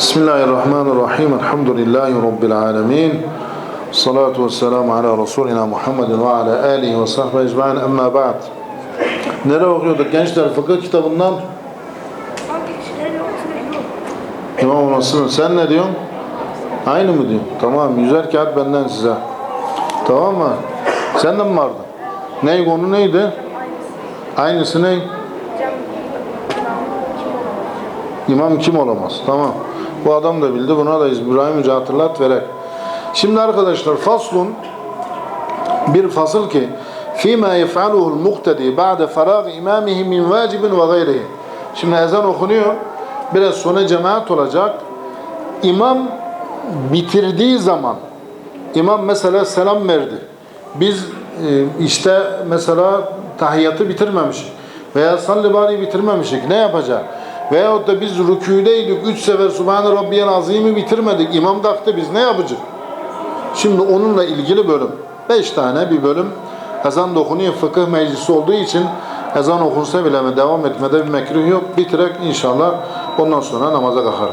Bismillahirrahmanirrahim. Elhamdülillahi Rabbil alemin. Salatu ve selamu ala Resulina Muhammedin ve ala alihi ve sahbihi ecma'in emma ba'd. Nereye okuyorduk gençler? Fıkıh kitabından. İmam Nasır'ın. Sen ne diyorsun? Aynı mı diyorsun? Tamam. Yüzer kağıt benden size. Tamam mı? Senden mi vardı? Ney konu neydi? Aynısı ne? Cem kim olamaz? İmam kim olamaz? Tamam. Bu adam da bildi. Buna da İbrahim Hoca hatırlat verek. Şimdi arkadaşlar faslun bir fasıl ki فيما يفعله المقتدي بعد فراغ إمامه من واجب وغيره. Şimdi ezan okunuyor. Biraz sonra cemaat olacak. İmam bitirdiği zaman İmam mesela selam verdi. Biz e, işte mesela tahiyyatı bitirmemişik veya salli bari bitirmemişik. Ne yapacak? Veyahut da biz rükûdeydik. Üç sefer Subhane Rabbiyel Azim'i bitirmedik. İmam kalktı biz ne yapacağız? Şimdi onunla ilgili bölüm. Beş tane bir bölüm. Ezan da okunuyor. Fıkıh meclisi olduğu için ezan okunsa bile mi devam etmede bir mekruh yok. Bitirek inşallah ondan sonra namaza kalkar.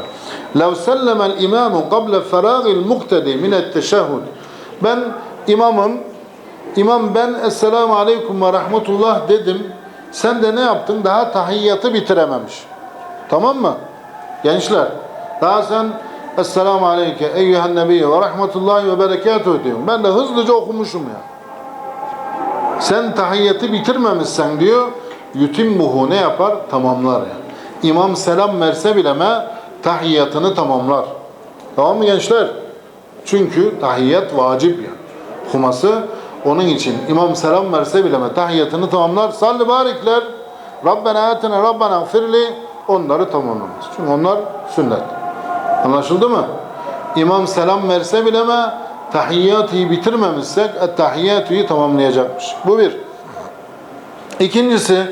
لَوْ سَلَّمَ الْاِمَامُ قَبْلَ فَرَاغِ الْمُقْتَدِي مِنَ التَّشَهُدِ Ben imamım. İmam ben Esselamu Aleyküm ve Rahmetullah dedim. Sen de ne yaptın? Daha tahiyyatı bitirememiş. Tamam mı? Gençler. Daha sen Esselamu Aleyke eyyühen nebiyye ve rahmetullahi ve berekatuhu diyorum. Ben de hızlıca okumuşum ya. Sen tahiyyatı bitirmemişsen diyor, yutimmuhu ne yapar? Tamamlar yani. İmam selam verse bileme tahiyyatını tamamlar. Tamam mı gençler? Çünkü tahiyyat vacip yani. Okuması onun için imam selam verse bileme tahiyyatını tamamlar. Salli barikler. Rabbena atina Rabbena firli onları tamamlamaz. Çünkü onlar sünnet. Anlaşıldı mı? İmam selam verse bileme tahiyyatıyı bitirmemişsek tahiyyatıyı tamamlayacakmış. Bu bir. İkincisi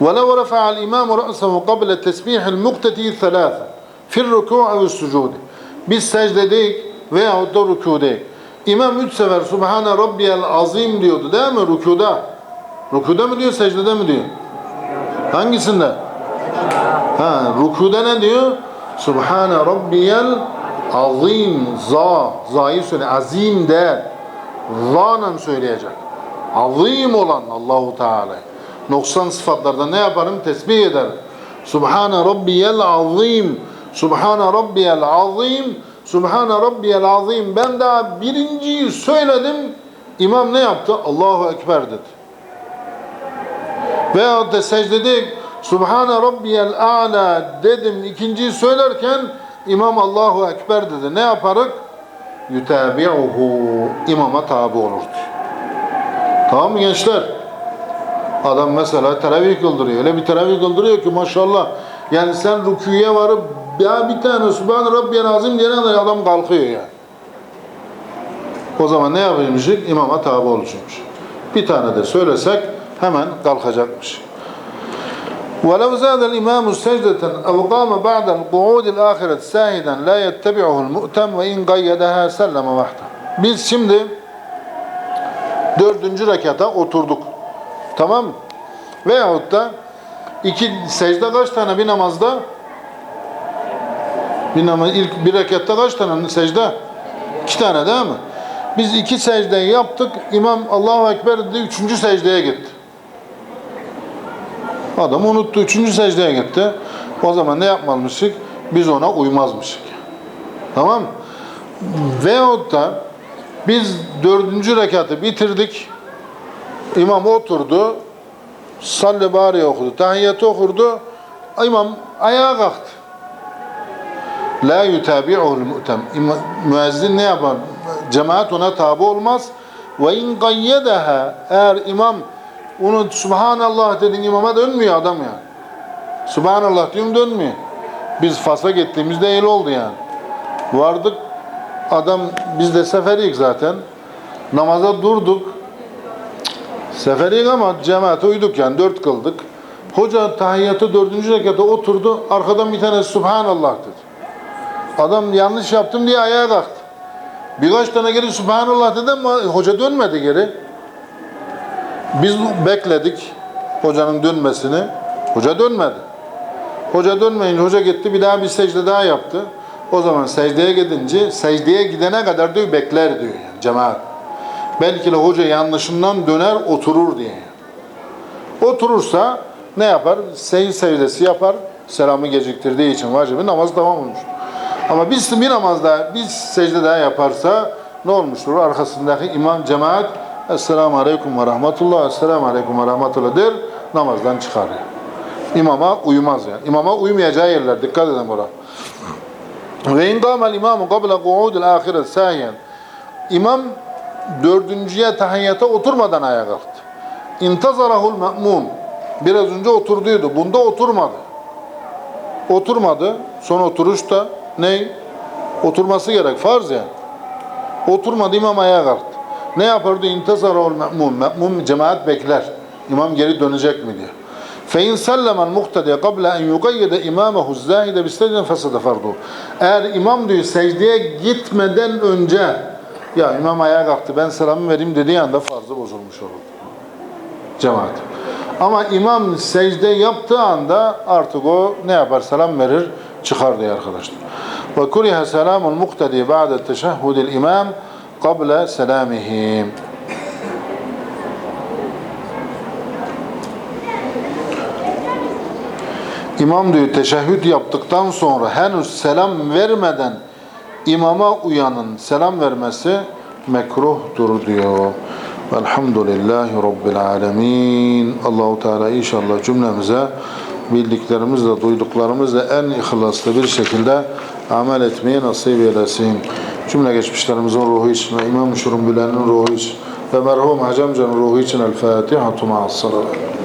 وَلَوْ رَفَعَ الْاِمَامُ رَأْسَهُ قَبْلَ تَسْبِيحِ الْمُقْتَدِي ثَلَاثًا فِي الرُّكُوعِ وَالسُّجُودِ Biz secdedeyiz veyahut da rükûdeyiz. İmam üç sefer Subhane Rabbiyel Azim diyordu değil mi rükuda? Rükuda mı diyor, secdede mi diyor? Hangisinde? Ha, rükuda ne diyor? Subhane Rabbiyel Azim. Za. Za'yı söyle. Azim de. Za'la söyleyecek. Azim olan Allahu Teala. Noksan sıfatlarda ne yaparım? Tesbih ederim. Subhane Rabbiyel Azim. Subhane Rabbiyel Azim. Subhane Rabbiyel Azim. Ben daha birinciyi söyledim. İmam ne yaptı? Allahu Ekber dedi. Veyahut da secdedik. Subhane Rabbiyel A'la dedim. ikinciyi söylerken İmam Allahu Ekber dedi. Ne yaparık? Yutabi'uhu. İmama tabi olurdu. Tamam mı gençler? Adam mesela teravih kıldırıyor. Öyle bir teravih kıldırıyor ki maşallah. Yani sen rüküye varıp ya bir tane Subhan Rabbiyel Azim diyene de adam kalkıyor yani. O zaman ne yapıyormuşuk? İmama tabi olacakmış. Bir tane de söylesek hemen kalkacakmış. ولو زاد الإمام سجدة أو قام بعد القعود الآخرة ساهدا لا يتبعه المؤتم وإن قيدها سلم وحده. Biz şimdi dördüncü rekata oturduk. Tamam mı? Veyahut da iki secde kaç tane bir namazda? Bir namaz, ilk bir rekatta kaç tane secde? İki tane değil mi? Biz iki secdeyi yaptık. İmam Allahu Ekber dedi. Üçüncü secdeye gitti. Adam unuttu. Üçüncü secdeye gitti. O zaman ne yapmalıymışık? Biz ona uymazmışık. Tamam mı? Veyahut da biz dördüncü rekatı bitirdik. İmam oturdu. Salli bari okudu. Tahiyyatı okurdu. İmam ayağa kalktı. La yutabi'uhul mu'tem. Müezzin ne yapar? Cemaat ona tabi olmaz. Ve in gayyedeha eğer imam onu Subhanallah dedin imama dönmüyor adam yani. Subhanallah diyorum dönmüyor. Biz Fas'a gittiğimizde öyle oldu yani. Vardık adam biz de seferiyik zaten. Namaza durduk. Seferiyik ama cemaate uyduk yani dört kıldık. Hoca tahiyyatı dördüncü rekata oturdu. Arkadan bir tane Subhanallah dedi. Adam yanlış yaptım diye ayağa kalktı. Birkaç tane geri Subhanallah dedi ama hoca dönmedi geri. Biz bekledik hocanın dönmesini. Hoca dönmedi. Hoca dönmeyince hoca gitti bir daha bir secde daha yaptı. O zaman secdeye gidince secdeye gidene kadar diyor bekler diyor yani cemaat. Belki de hoca yanlışından döner oturur diye. Oturursa ne yapar? Secde secdesi yapar. Selamı geciktirdiği için vacibi namaz devam olmuş. Ama biz bir namazda bir secde daha yaparsa ne olmuştur? Arkasındaki imam cemaat Esselamu Aleyküm ve Rahmetullah Esselamu Aleyküm ve Rahmetullah der namazdan çıkarıyor. İmama uymaz yani. İmama uymayacağı yerler. Dikkat edin buna. Ve in qâmel imâmu qabla qu'ûdil âhiret sâhiyen. İmam dördüncüye tahiyyata oturmadan ayağa kalktı. İntazarahul me'mûn. Biraz önce oturduydu. Bunda oturmadı. Oturmadı. Son oturuşta ne? Oturması gerek. Farz yani. Oturmadı imam ayağa kalktı. Ne yapardı? İntazarahul me'mûn. Me'mûn cemaat bekler. İmam geri dönecek mi diye. فَاِنْ سَلَّمَ الْمُقْتَدِيَ قَبْلَ اَنْ يُقَيَّدَ اِمَامَهُ الزَّاهِدَ بِسْتَجْدًا فَسَدَ فَرْضُهُ Eğer imam diyor secdeye gitmeden önce ya imam ayağa kalktı ben selamı vereyim dediği anda farzı bozulmuş olur. Cemaat. Ama imam secde yaptığı anda artık o ne yapar? Selam verir, çıkar diye arkadaşlar. Ve kuriha selamul muktedi ba'de teşehhudil qabla selamihim. İmam diyor teşehhüd yaptıktan sonra henüz selam vermeden imama uyanın selam vermesi mekruhtur diyor. Velhamdülillahi Rabbil alemin. Allahu Teala inşallah cümlemize bildiklerimizle, duyduklarımızla en ihlaslı bir şekilde amel etmeyi nasip eylesin. Cümle geçmişlerimizin ruhu için ve İmam Şurumbülen'in ruhu için ve merhum Hacamcan'ın ruhu için El Fatiha. Ma'as salavat.